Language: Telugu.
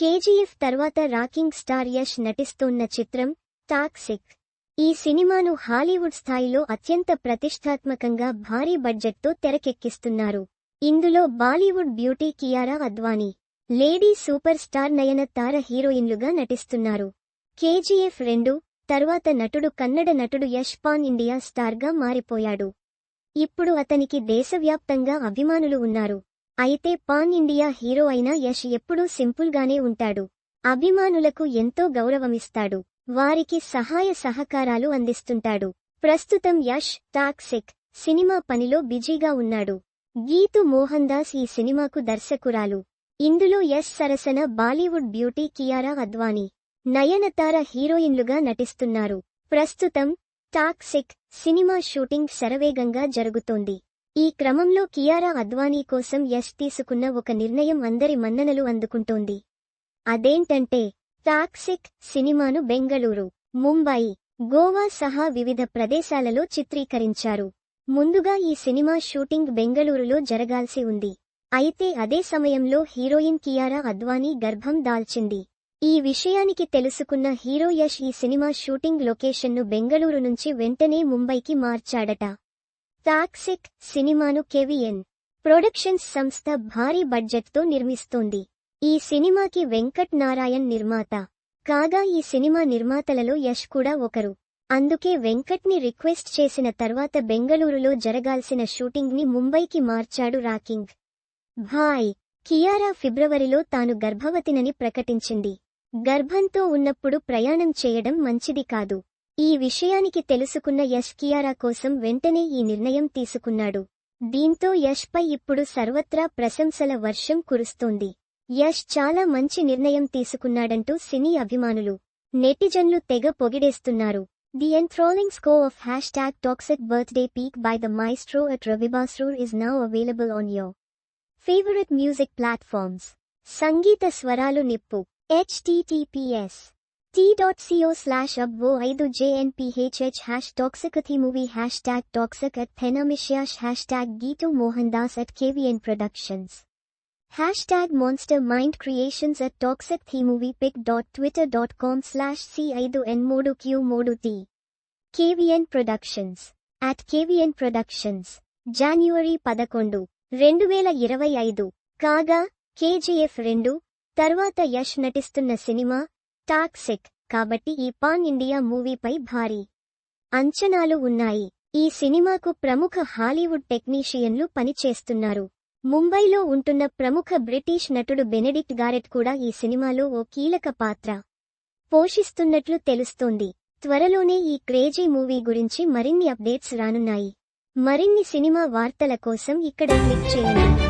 కేజీఎఫ్ తర్వాత రాకింగ్ స్టార్ యష్ నటిస్తోన్న చిత్రం టాక్సిక్. ఈ సినిమాను హాలీవుడ్ స్థాయిలో అత్యంత ప్రతిష్టాత్మకంగా భారీ బడ్జెట్తో తెరకెక్కిస్తున్నారు. ఇందులో Bollywood beauty Kiara Advani lady super star Nayanthara హీరోయిన్లుగా నటిస్తున్నారు. కేజీఎఫ్ రెండు తర్వాత నటుడు కన్నడ నటుడు యష్ పాన్ ఇండియా స్టార్గా మారిపోయాడు. ఇప్పుడు అతనికి దేశవ్యాప్తంగా అభిమానులు ఉన్నారు. అయితే పాన్ ఇండియా హీరో అయిన యష్ ఎప్పుడూ సింపుల్గానే ఉంటాడు. అభిమానులకు ఎంతో గౌరవమిస్తాడు. వారికి సహాయ సహకారాలు అందిస్తుంటాడు. ప్రస్తుతం యష్ టాక్సిక్ సినిమా పనిలో బిజీగా ఉన్నాడు. గీతు మోహన్ దాస్ ఈ సినిమాకు దర్శకురాలు. ఇందులో యష్ సరసన బాలీవుడ్ బ్యూటీ కియారా అద్వానీ నయనతార హీరోయిన్లుగా నటిస్తున్నారు. ప్రస్తుతం టాక్సిక్ సినిమా షూటింగ్ శరవేగంగా జరుగుతోంది. ఈ క్రమంలో కియారా అద్వానీ కోసం యష్ తీసుకున్న ఒక నిర్ణయం అందరి మన్ననలు అందుకుంటోంది. అదేంటంటే టాక్సిక్ సినిమాను బెంగళూరు ముంబై గోవా సహా వివిధ ప్రదేశాలలో చిత్రీకరించారు. ముందుగా ఈ సినిమా షూటింగ్ బెంగళూరులో జరగాల్సి ఉంది. అయితే అదే సమయంలో హీరోయిన్ కియారా అద్వానీ గర్భం దాల్చింది. ఈ విషయానికి తెలుసుకున్న హీరో యష్ ఈ సినిమా షూటింగ్ లొకేషన్ను బెంగళూరు నుంచి వెంటనే ముంబైకి మార్చాడట. టాక్సిక్ సినిమాను కెవిఎన్ ప్రొడక్షన్స్ సంస్థ భారీ బడ్జెట్తో నిర్మిస్తోంది. ఈ సినిమాకి వెంకట్ నారాయణ్ నిర్మాత. కాగా ఈ సినిమా నిర్మాతలలో యష్ కూడా ఒకరు. అందుకే వెంకట్ని రిక్వెస్ట్ చేసిన తర్వాత బెంగళూరులో జరగాల్సిన షూటింగ్ని ముంబైకి మార్చాడు రాకింగ్. భాయ్ కియారా ఫిబ్రవరిలో తాను గర్భవతినని ప్రకటించింది. గర్భంతో ఉన్నప్పుడు ప్రయాణం చేయడం మంచిది కాదు. ఈ విషయానికి తెలుసుకున్న యష్ కియారా కోసం వెంటనే ఈ నిర్ణయం తీసుకున్నాడు. దీంతో యష్ పై ఇప్పుడు సర్వత్రా ప్రశంసల వర్షం కురుస్తోంది. యష్ చాలా మంచి నిర్ణయం తీసుకున్నాడంటూ సినీ అభిమానులు నెటిజన్లు తెగ పొగిడేస్తున్నారు. The ఎంథ్రోలింగ్ స్కో of hash tag toxic birthday peek by the maestro at Ravi Basrur is now available on your favourite music platforms సంగీత స్వరాలు నిప్పు. https t.co slash abvo 5 jnphh hash toxicity movie hashtag toxic at penamishash hashtag Geetu Mohandas at KVN Productions hashtag monster mind creations at toxic movie pic.twitter.com slash c5n modu q modu t KVN Productions at KVN Productions January పదకొండు రెండు వేల ఇరవై ఐదు కాగా కేజీఎఫ్ రెండు తర్వాత యష్ నటిస్తున్న సినిమా టాక్సిక్ కాబట్టి ఈ పాన్ ఇండియా మూవీపై భారీ అంచనాలు ఉన్నాయి. ఈ సినిమాకు ప్రముఖ హాలీవుడ్ టెక్నీషియన్లు పనిచేస్తున్నారు. ముంబైలో ఉంటున్న ప్రముఖ బ్రిటిష్ నటుడు బెనెడిక్ట్ గారెట్ కూడా ఈ సినిమాలో ఓ కీలక పాత్ర పోషిస్తున్నట్లు తెలుస్తోంది. త్వరలోనే ఈ క్రేజీ మూవీ గురించి మరిన్ని అప్డేట్స్ రానున్నాయి. మరిన్ని సినిమా వార్తల కోసం ఇక్కడ క్లిక్ చేయండి.